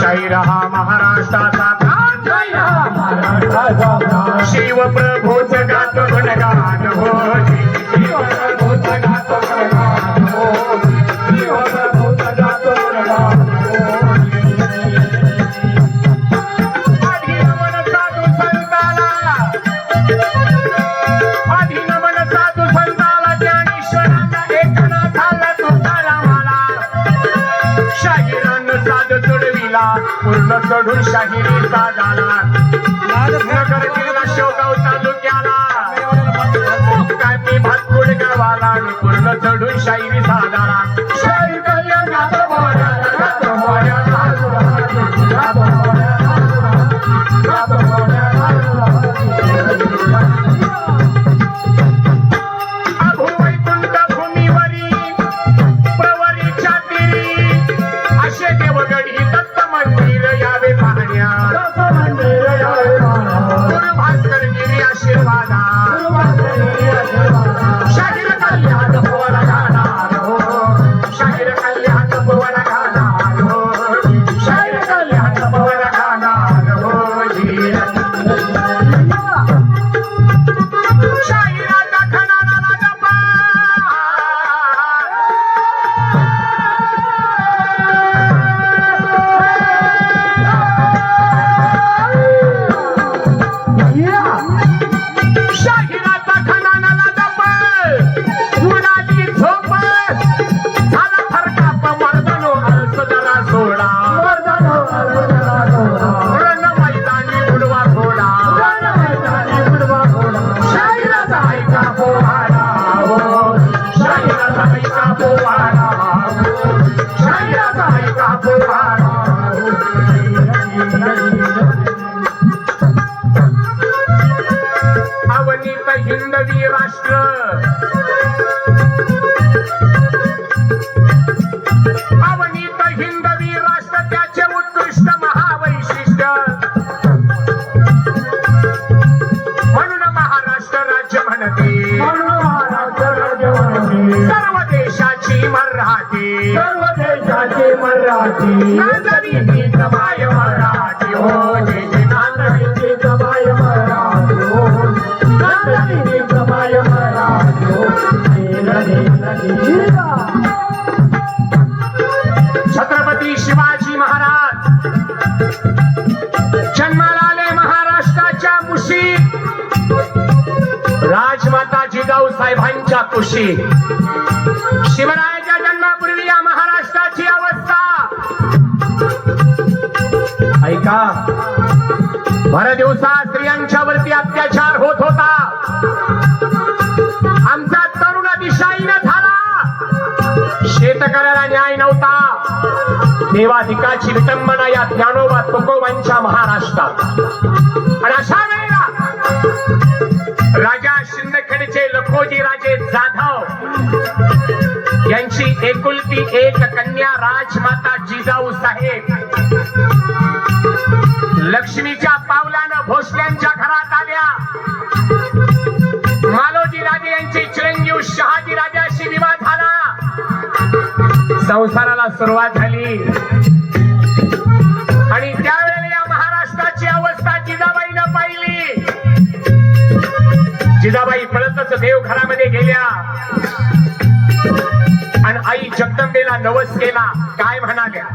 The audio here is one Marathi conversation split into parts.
शाहीर हा महाराष्ट्राचा प्राण चढून शाहिरीचा झाला? नगर जिल्हा शेवगाव तालुक्याला. काय मी भातकुड गावाला पूर्ण चढून शाहिरी साधारा Shut अवनीत हिंदवी राष्ट्र. अवनीत हिंदवी राष्ट्र त्याचे उत्कृष्ट महावैशिष्ट्य. म्हणून महाराष्ट्र राज्य म्हणते. सर्व देशाची मराठी. सर्व देशाचे मराठी. मराठी. हो छत्रपती शिवाजी महाराज. जन्माला आले महाराष्ट्राच्या कुशीत. राजमाता जिजाऊ साहेबांच्या कुशी शिवरायाच्या जन्मापूर्वी या महाराष्ट्राची अवस्था. ऐका. भर दिवसा स्त्रियांच्यावरती अत्याचार होत होता. शेतकऱ्याला न्याय नव्हता. देवाधिकाची विटंबना या ज्ञानोबा तुकोबांच्या महाराष्ट्रात. आणि अशा वेळेला राजा शिंदखेडचे लखोजी राजे जाधव यांची एकुलती एक कन्या राजमाता जिजाऊ साहेब लक्ष्मीच्या पावलानं भोसल्यांच्या घरात आल्या. मालोजी राजे यांचे चिरंजीव शहाजी संसाराला सुरुवात झाली. आणि त्यावेळेला या महाराष्ट्राची अवस्था जिजाबाईनं पाहिली. जिजाबाई पळतच देवघरामध्ये गेल्या. आणि आई जगदंबेला नवस केला. काय म्हणाल्या?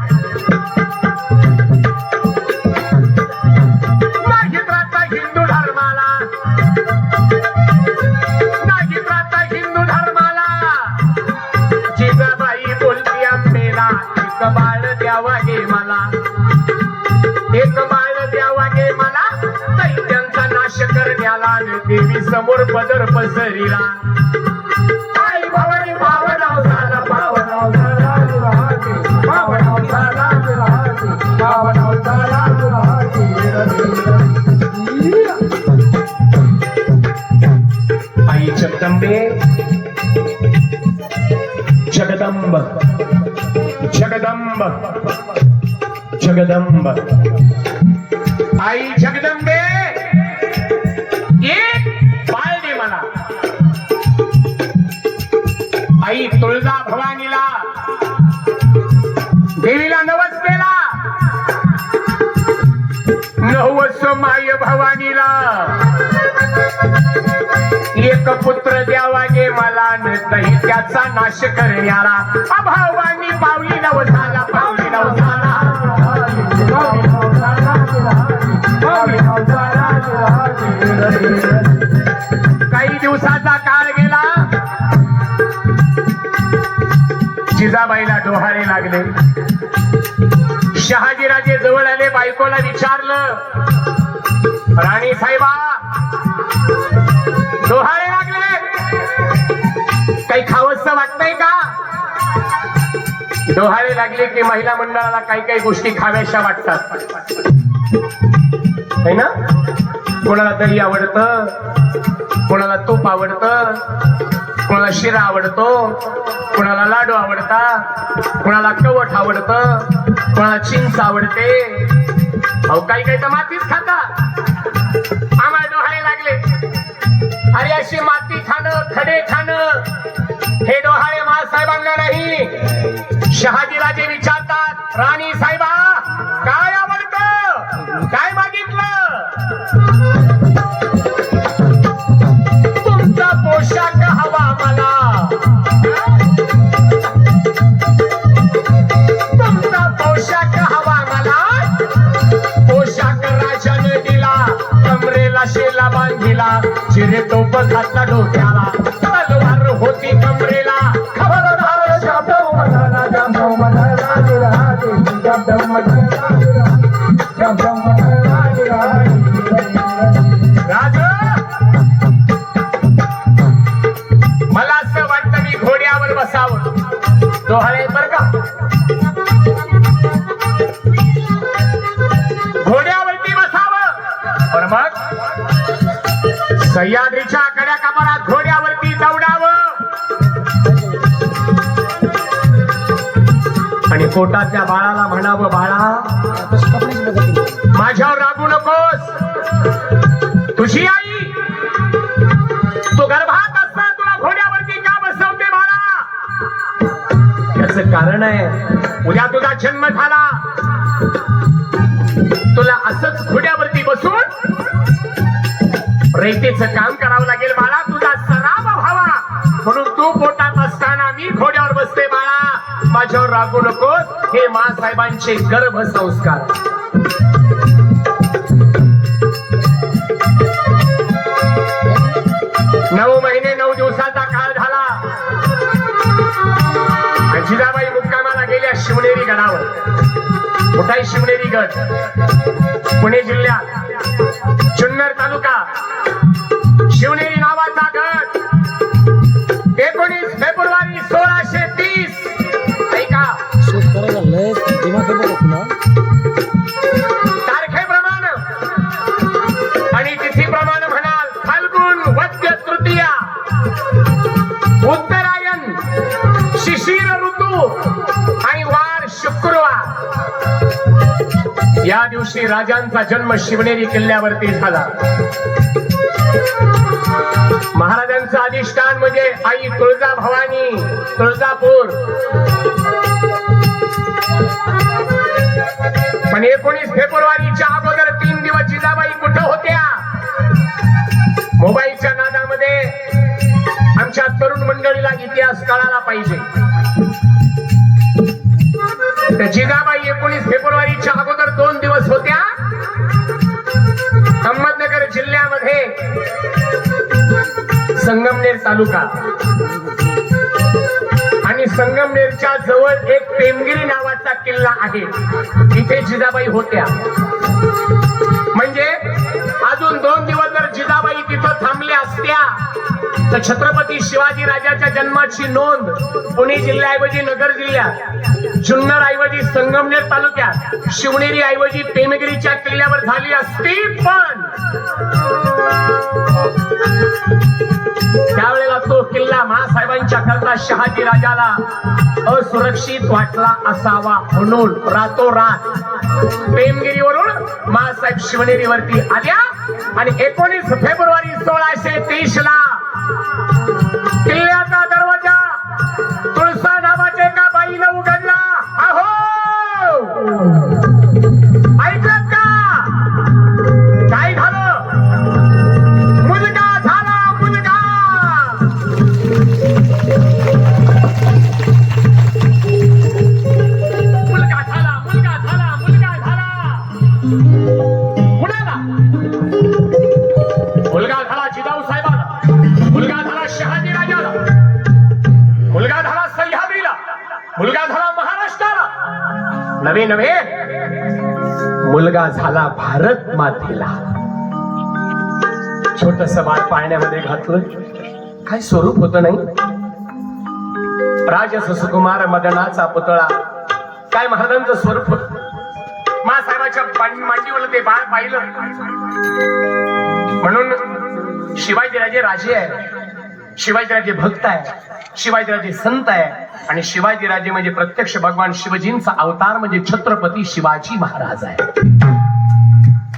एक बाळ द्यावा मला. दैत्यांचा नाश करण्याला देवी समोर पदर पसरिला. आई झाला झाला झाला झाला आई जगदंबे. जगदंब. जगदंब. जगदंब। आई जगदंबे एक बाळ दे मला. आई तुळजा भवानीला देवीला नवस पेला नवस माय भवानीला. एक पुत्र द्यावा गे मला त्याचा नाश करण्याला अभावानी पावली नवस काही दिवसाचा काळ गेला. जिजाबाईला डोहाळे लागले. शहाजीराजे जवळ आले बायकोला विचारलं राणी साहेबा डोहाळे लागले. काही खावस वाटतंय का? डोहाळे लागले की महिला मंडळाला काही काही गोष्टी खाव्याशा वाटतात. है ना? कोणाला दही आवडतं? कोणाला तूप आवडतं? कोणाला शिरा आवडतो? कोणाला लाडू आवडता? कोणाला कवट आवडतं? कोणाला चिंच आवडते? अहो काही काही तर मातीच खाता आम्हाला डोहाळे लागले. अरे अशी माती खाणं खडे खाणं हे डोहाळे महासाहेबांना नाही. शहाजीराजे विचारतात राणी साहेबा काय आवडतं? काय मागितलं? मला असं वाटतं मी घोड्यावर बसावं. डोहाळे बर का? घोड्यावरती बसावं. पण मग सह्याद्रीच्या कड्या कपारात घोड्या पोटाच्या बाळाला म्हणावं बाळा माझ्यावर रागू नकोस. तुझी आई तू गर्भात असताना तुला घोड्यावरती का बसवते बाळा? याच कारण आहे उद्या तुझा जन्म झाला. तुला असंच घोड्यावरती बसून रेतेच काम करावं लागेल बाळा. तुझा सराव व्हावा. म्हणून तू पोटात असताना मी घोड्यावर बसते बाळा. माझ्यावर रागू नकोस. हे मासाहेबांचे गर्भ संस्कार. नऊ महिने नऊ दिवसाचा काळ झाला. जिजाबाई मुक्कामाला गेल्या शिवनेरी गडावर. मोठाई शिवनेरी गड? पुणे जिल्ह्यात. जुन्नर तालुका. शिवनेरी नावाचा श्री राजांचा जन्म शिवनेरी किल्ल्यावरती झाला. महाराजांचं अधिष्ठान म्हणजे आई तुळजा भवानी तुळजापूर. पण एकोणीस फेब्रुवारीच्या अगोदर तीन दिवस जिजाबाई कुठं होत्या? मोबाईलच्या नादामध्ये आमच्या तरुण मंडळीला इतिहास कळाला पाहिजे. तर जिजाबाई एकोणीस फेब्रुवारीच्या संगमनेर तालुका. आणि संगमनेरच्या जवळ एक पेमगिरी नावाचा किल्ला आहे. तिथे जिजाबाई होत्या. म्हणजे अजून दोन दिवस तिथं थांबल्या असत्या. तर छत्रपती शिवाजी राजाच्या जन्माची नोंद पुणे जिल्ह्याऐवजी नगर जिल्ह्यात जुन्नर ऐवजी संगमनेर तालुक्यात शिवनेरी ऐवजी पेमगिरीच्या किल्ल्यावर झाली असती पण तो किल्ला महासाहेबांच्या करता शहाजी राजाला असुरक्षित वाटला असावा म्हणून रातोरात प्रेमगिरीवरून महासाहेब शिवनेरीवरती आल्या आणि एकोणीस फेब्रुवारी सोळाशे तीस ला किल्ल्याचा दरवाजा तुळसा नावाच्या एका बाईला उघडला. जिजाऊ साहेबांना मुलगा झाला शहाजी राजाला. मुलगा झाला सह्याद्रीला. मुलगा झाला महाराष्ट्राला. नवे नवे. मुलगा झाला भारत मातेला. छोटस बाळ पाळण्यामध्ये घातलं. काय स्वरूप होत नाही? राज सुकुमार मदनाचा पुतळा. काय महाराजांचं स्वरूप होत? मा साहेबाच्या मांडीवर ते बाळ पाहिलं. म्हणून शिवाजीराजे राजे आहे शिवाजीराजे भक्त आहे शिवाजीराजे संत आहे आणि शिवाजीराजे म्हणजे प्रत्यक्ष भगवान शिवजींचा अवतार म्हणजे छत्रपती शिवाजी महाराज आहे